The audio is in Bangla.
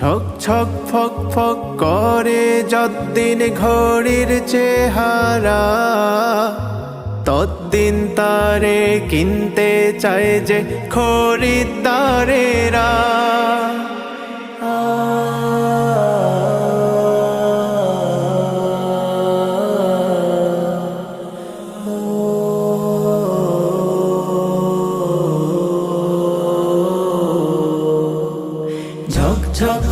ছক ছক ফক ফক করে যদ্দিন ঘড়ির চেহারা তদ্দিন তারে কিনতে চায় যে খরিদ্দারেরা। Talk, talk,